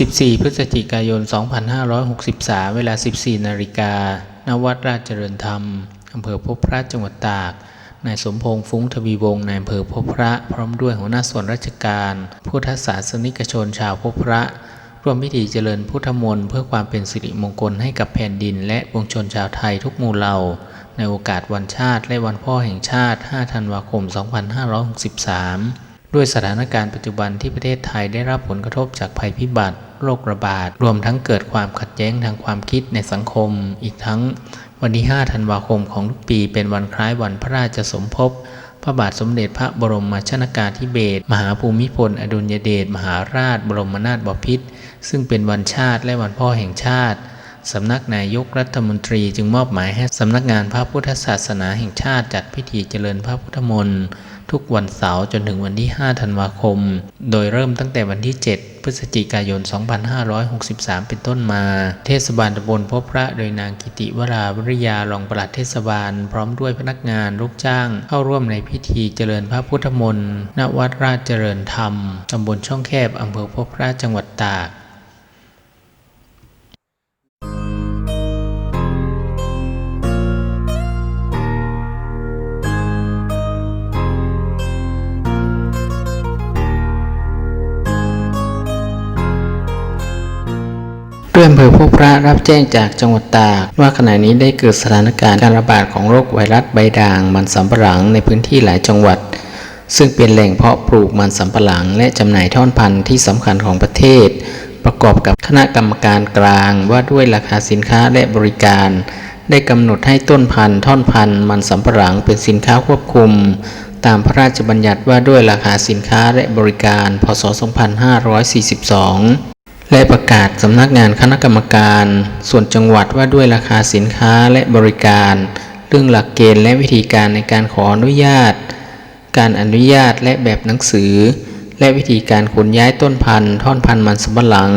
24พฤศจิกายน 2563 เวลา 14 นาฬิกา ณ วัดราชเจริญธรรม อำเภอพบพระจังหวัดตาก นายสมพงษ์ฟุ้งทวีวงศ์ นายอำเภอพบพระ พร้อมด้วยหัวหน้าส่วนราชการ พุทธศาสนิกชนชาวพบพระ ร่วมพิธีเจริญพุทธมนต์เพื่อความเป็นสิริมงคลให้กับแผ่นดิน และปวงชนชาวไทยทุกหมู่เหล่า ในโอกาสวันชาติ และวันพ่อแห่งชาติ 5 ธันวาคม 2563ด้วยสถานการณ์ปัจจุบันที่ประเทศไทยได้รับผลกระทบจากภัยพิบัติ โรคระบาด รวมทั้งเกิดความขัดแย้งทางความคิดในสังคม อีกทั้งวันที่ 5 ธันวาคมของทุกปีเป็นวันคล้ายวันพระราชสมภพพระบาทสมเด็จพระบรมชนากาธิเบศรมหาภูมิพล อดุลยเดชมหาราช บรมนาถบพิตรซึ่งเป็นวันชาติและวันพ่อแห่งชาติ สำนักนายกรัฐมนตรีจึงมอบหมายให้สำนักงานพระพุทธศาสนาแห่งชาติจัดพิธีเจริญพระพุทธมนต์ทุกวันเสาร์จนถึงวันที่ 5 ธันวาคม โดยเริ่มตั้งแต่วันที่ 7 พฤศจิกายน 2563 เป็นต้นมา เทศบาลตำบลพบพระโดยนางกิติวราวริยารองปลัดเทศบาล พร้อมด้วยพนักงานลูกจ้าง เข้าร่วมในพิธีเจริญพระพุทธมนต์ณวัดราชเจริญธรรม ตำบลช่องแคบอำเภอพบพระจังหวัดตาก ด้วยอำเภอพบพระรับแจ้งจากจังหวัดตาก ว่าขณะนี้ได้เกิดสถานการณ์การระบาดของโรคไวรัสใบด่าง มันสำปะหลังในพื้นที่หลายจังหวัด ซึ่งเป็นแหล่งเพาะปลูกมันสำปะหลัง และจำหน่ายท่อนพันธุ์ที่สำคัญของประเทศ ประกอบกับคณะกรรมการกลางว่าด้วยราคาสินค้าและบริการ ได้กำหนดให้ต้นพันธุ์ท่อนพันธุ์มันสำปะหลังเป็นสินค้าควบคุม ตามพระราชบัญญัติว่าด้วยราคาสินค้าและบริการ พศ 2542 และประกาศสำนักงานคณะกรรมการ ส่วนจังหวัดว่าด้วยราคาสินค้าและบริการ เรื่องหลักเกณฑ์และวิธีการในการขออนุญาต การอนุญาตและแบบหนังสือ และวิธีการขนย้ายต้นพันธุ์ท่อนพันธุ์มันสำปะหลัง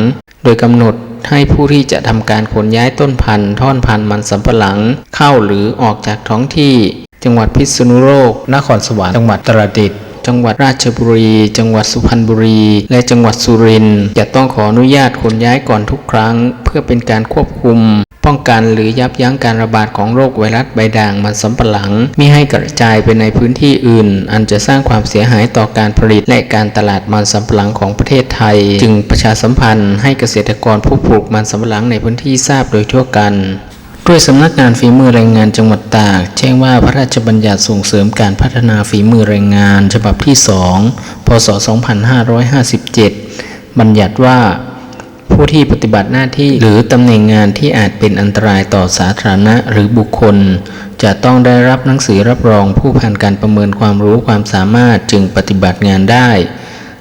โดยกำหนดให้ผู้ที่จะทำการขนย้ายต้นพันธุ์ท่อนพันธุ์มันสำปะหลัง เข้าหรือออกจากท้องที่ จังหวัดพิษณุโลก นครสวรรค์จังหวัดตราดิต จังหวัดราชบุรี จังหวัดสุพรรณบุรี และจังหวัดสุรินทร์จะต้องขออนุญาตขนย้ายก่อนทุกครั้ง เพื่อเป็นการควบคุม ป้องกันหรือยับยั้งการระบาดของโรคไวรัสใบด่างมันสำปะหลังมิให้กระจายไปในพื้นที่อื่น อันจะสร้างความเสียหายต่อการผลิตและการตลาดมันสำปะหลังของประเทศไทย จึงประชาสัมพันธ์ให้เกษตรกรผู้ปลูกมันสำปะหลังในพื้นที่ทราบโดยทั่วกัน ด้วยสำนักงานฝีมือแรงงานจังหวัดตาก แจ้งว่าพระราชบัญญัติส่งเสริมการพัฒนาฝีมือแรงงาน ฉบับที่ 2 พศ 2557 บัญญัติว่า ผู้ที่ปฏิบัติหน้าที่หรือตำแหน่งงานที่อาจเป็นอันตรายต่อสาธารณะหรือบุคคล จะต้องได้รับหนังสือรับรองผู้ผ่านการประเมินความรู้ความสามารถจึงปฏิบัติงานได้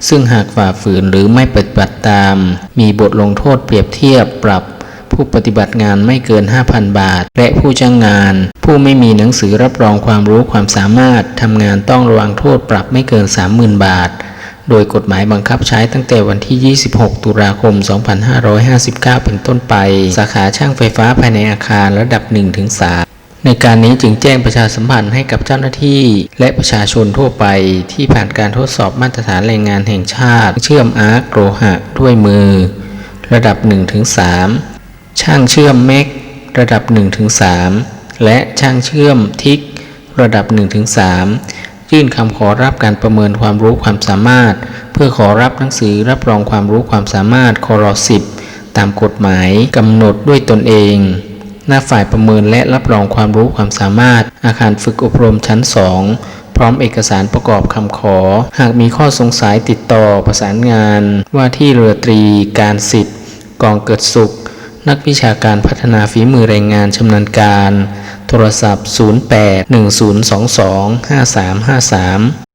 ซึ่งหากฝ่าฝืนหรือไม่ปฏิบัติตาม มีบทลงโทษเปรียบเทียบปรับ ผู้ปฏิบัติงานไม่เกิน 5,000 บาท และผู้จ้างงาน ผู้ไม่มีหนังสือรับรองความรู้ความสามารถทำงานต้องระวังโทษปรับไม่เกิน 30,000 บาท โดยกฎหมายบังคับใช้ตั้งแต่วันที่ 26 ตุลาคม 2559 เป็นต้นไป สาขาช่างไฟฟ้าภายในอาคารระดับ 1-3ในการนี้จึงแจ้งประชาสัมพันธ์ให้กับเจ้าหน้าที่ และประชาชนทั่วไปที่ผ่านการทดสอบมาตรฐานแรงงานแห่งชาติ เชื่อมอาร์คโลหะด้วยมือ ระดับ 1-3 ช่างเชื่อมเมกระดับ 1-3 และช่างเชื่อมทิกระดับ 1-3 ยื่นคำขอรับการประเมินความรู้ความสามารถ เพื่อขอรับหนังสือรับรองความรู้ความสามารถคอร10 ตามกฎหมายกำหนดด้วยตนเอง หน้าฝ่ายประเมินและรับรองความรู้ความสามารถ อาคารฝึกอบรมชั้น 2พร้อมเอกสารประกอบคำขอ หากมีข้อสงสัยติดต่อประสานงาน ว่าที่เรือตรีการสิทธิ์กองเกิดสุข นักวิชาการพัฒนาฝีมือแรงงานชำนาญการ โทรศัพท์ 08 1022 5353